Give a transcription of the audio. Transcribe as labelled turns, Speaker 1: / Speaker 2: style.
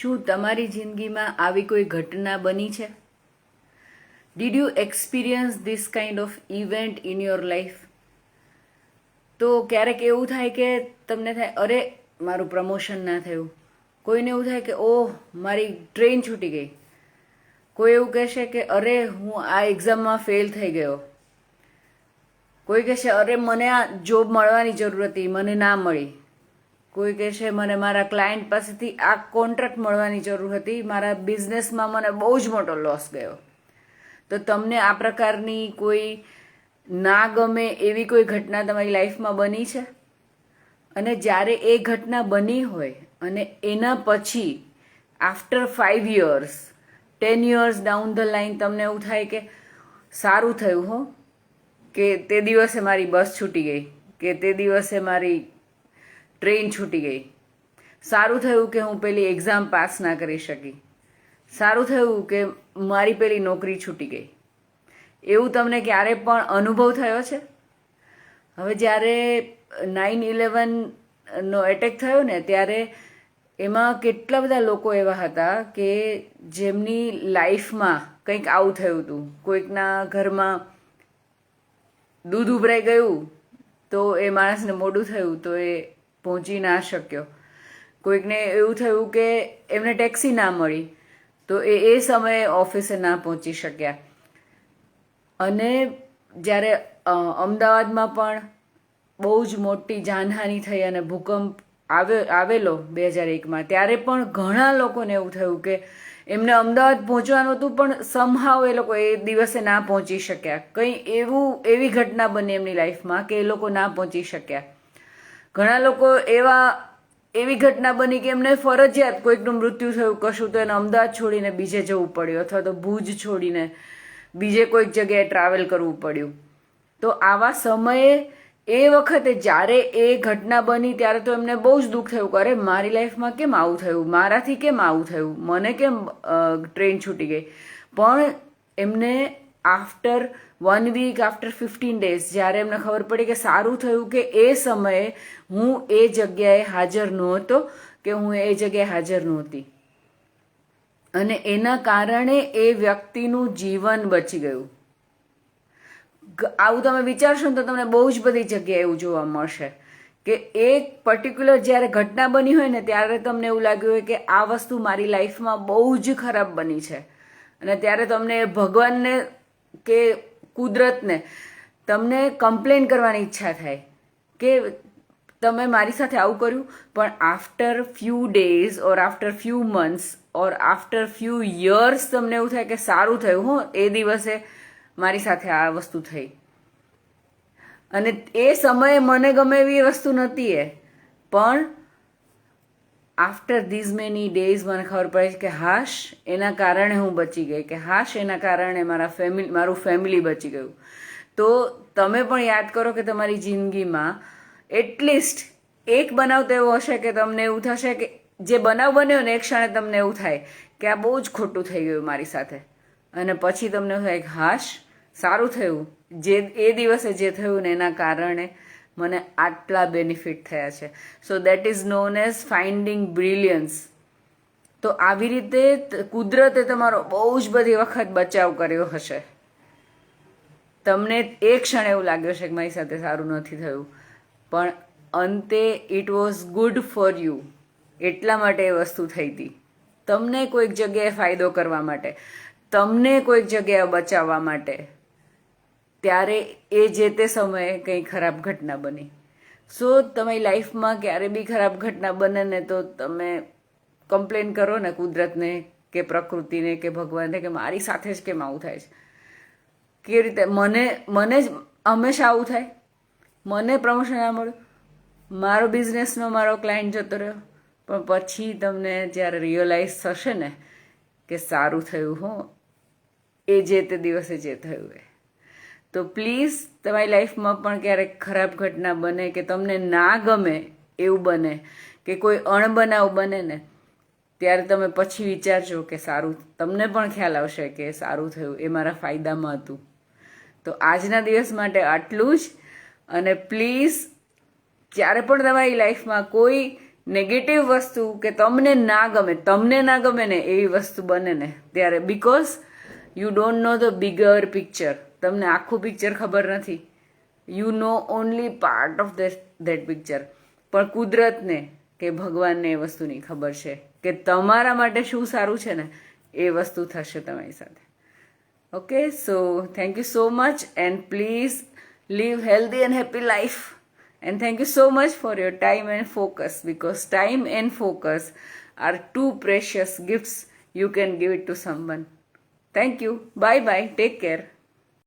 Speaker 1: શું તમારી જિંદગીમાં આવી કોઈ ઘટના બની છે? Did you experience this kind of event in your life તો ક્યારેક એવું થાય કે તમને થાય, અરે, મારું પ્રમોશન ના થયું. કોઈને એવું થાય કે, ઓહ, મારી ટ્રેન છૂટી ગઈ. કોઈ એવું કહેશે કે, અરે, હું આ એક્ઝામમાં ફેલ થઈ ગયો. કોઈ કહેશે, અરે, મને આ જોબ મળવાની જરૂર હતી, મને ના મળી. કોઈ કહેશે મને મારા ક્લાયન્ટ પાસેથી આ કોન્ટ્રાક્ટ મળવાની જરૂર હતી. મારા બિઝનેસમાં મને બહુ જ મોટો લોસ ગયો. તો તમને આ પ્રકારની કોઈ ના ગમે એવી કોઈ ઘટના તમારી લાઈફમાં બની છે? અને જ્યારે એ ઘટના બની હોય અને એના પછી after five years ten years down the line તમને એવું થાય કે, સારું થયું હો, કે તે દિવસે મારી બસ છૂટી ગઈ, કે તે દિવસે મારી ટ્રેન છૂટી ગઈ. સારું થયું કે હું પેલી એક્ઝામ પાસ ના કરી શકી. સારું થયું કે મારી પેલી નોકરી છૂટી ગઈ. એવું તમને ક્યારે પણ અનુભવ થયો છે? હવે જ્યારે નાઇન ઇલેવનનો એટેક થયો ને, ત્યારે એમાં કેટલા બધા લોકો એવા હતા કે જેમની લાઈફમાં કંઈક આવું થયું હતું. કોઈકના ઘરમાં દૂધ ઉભરાઈ ગયું તો એ માણસને મોડું થયું તો એ પહોંચી ના શક્યો. કોઈકને એવું થયું કે એમને ટેક્સી ના મળી, તો એ એ સમયે ઓફિસે ના પહોંચી શક્યા. અને જ્યારે અમદાવાદમાં પણ બહુ જ મોટી જાનહાનિ થઈ અને ભૂકંપ આવ્યો, આવેલો બે હજાર એકમાં, ત્યારે પણ ઘણા લોકોને એવું થયું કે એમને અમદાવાદ પહોંચવાનું હતું, પણ સમહાવ એ લોકો એ દિવસે ના પહોંચી શક્યા. કંઈ એવું એવી ઘટના બની એમની લાઈફમાં કે એ લોકો ના પહોંચી શક્યા. ઘણા લોકો એવા, એવી ઘટના બની કે એમને ફરજિયાત કોઈકનું મૃત્યુ થયું, કશું તો એને અમદાવાદ છોડીને બીજે જવું પડ્યું, અથવા તો ભુજ છોડીને બીજે કોઈક જગ્યાએ ટ્રાવેલ કરવું પડ્યું. તો આવા સમયે, એ વખતે જ્યારે એ ઘટના બની, ત્યારે તો એમને બહુ જ દુઃખ થયું કે અરે, મારી લાઈફમાં કેમ આવું થયું? મારાથી કેમ આવું થયું? મને કેમ ટ્રેન છૂટી ગઈ? પણ એમને after one week after fifteen days જ્યારે એમને ખબર પડી કે સારું થયું કે એ સમયે હું એ જગ્યાએ હાજર નહોતો, કે હું એ જગ્યાએ હાજર નહોતી. અને એના કારણે એ વ્યક્તિનું જીવન બચી ગયું. આવું તમે વિચારશો ને તો તમને બહુ જ બધી જગ્યાએ એવું જોવા મળશે કે એક પર્ટિક્યુલર જ્યારે ઘટના બની હોય ને ત્યારે તમને એવું લાગ્યું હોય કે આ વસ્તુ મારી લાઈફમાં બહુ જ ખરાબ બની છે. અને ત્યારે તમને ભગવાનને કે કુદરતને તમને કમ્પ્લેન કરવાની ઈચ્છા થાય કે તમે મારી સાથે આવું કર્યું, પણ after few days or after few months or after few years તમને એવું થાય કે સારું થયું, હો, એ દિવસે મારી સાથે આ વસ્તુ થઈ. અને એ સમયે મને ગમે એવી વસ્તુ નહોતી એ. પણ આફ્ટર ધીઝ મેની ડેઝ મને ખબર પડે છે કે હાશ, એના કારણે હું બચી ગઈ. કે હાશ, એના કારણે મારા ફેમિલી મારું ફેમિલી બચી ગયું. તો તમે પણ યાદ કરો કે તમારી જિંદગીમાં એટલીસ્ટ એક બનાવ તો એવો હશે કે તમને એવું થશે કે જે બનાવ બન્યો ને એક ક્ષણે તમને એવું થાય કે આ બહુ જ ખોટું થઈ ગયું મારી સાથે. અને પછી તમને થાય કે હાશ, સારું થયું. જે, એ દિવસે જે થયું ને એના કારણે મને આટલા બેનિફિટ થયા છે. So that is known as finding brilliance તો આવી રીતે કુદરતે તમારો બહુ જ બધી વખત બચાવ કર્યો હશે. તમને એક ક્ષણ એવું લાગ્યું છે કે મારી સાથે સારું નથી થયું. પણ અંતે it was good for you એટલા માટે એ વસ્તુ થઈ હતી. તમને કોઈક જગ્યાએ ફાયદો કરવા માટે. તમને કોઈક જગ્યાએ બચાવવા માટે. ત્યારે એ જે તે સમયે કંઈ ખરાબ ઘટના બની. સો તમે લાઈફમાં ક્યારે બી ખરાબ ઘટના બને ને તો તમે કમ્પ્લેન કરો ને કુદરતને કે પ્રકૃતિને કે ભગવાનને કે મારી સાથે જ કેમ આવું થાય છે. કેવી રીતે? મને મને જ હંમેશા આવું થાય. મને પ્રમોશન ના મળ્યું. મારો બિઝનેસનો મારો ક્લાયન્ટ જતો રહ્યો. પણ પછી તમને જ્યારે રિયલાઇઝ થશે ને કે સારું થયું, હો, એ જે તે દિવસે જે થયું એ. તો પ્લીઝ તમારી લાઈફમાં પણ ક્યારેક ખરાબ ઘટના બને કે તમને ના ગમે એવું બને કે કોઈ અણબનાવ બને ને, ત્યારે તમે પછી વિચારજો કે સારું, તમને પણ ખ્યાલ આવશે કે સારું થયું, એ મારા ફાયદામાં હતું. તો આજના દિવસ માટે આટલું જ અને પ્લીઝ જ્યારે પણ તમારી લાઈફમાં કોઈ નેગેટિવ વસ્તુ કે તમને ના ગમે, તમને ના ગમે ને એવી વસ્તુ બને ને, ત્યારે because you don't know the bigger picture તમને આખું પિક્ચર ખબર નથી you know only part of that picture પણ કુદરતને કે ભગવાનને એ વસ્તુની ખબર છે કે તમારા માટે શું સારું છે ને એ વસ્તુ થશે તમારી સાથે okay so thank you so much and please live healthy and happy life and thank you so much for your time and focus because time and focus are two precious gifts you can give it to someone thank you bye bye take care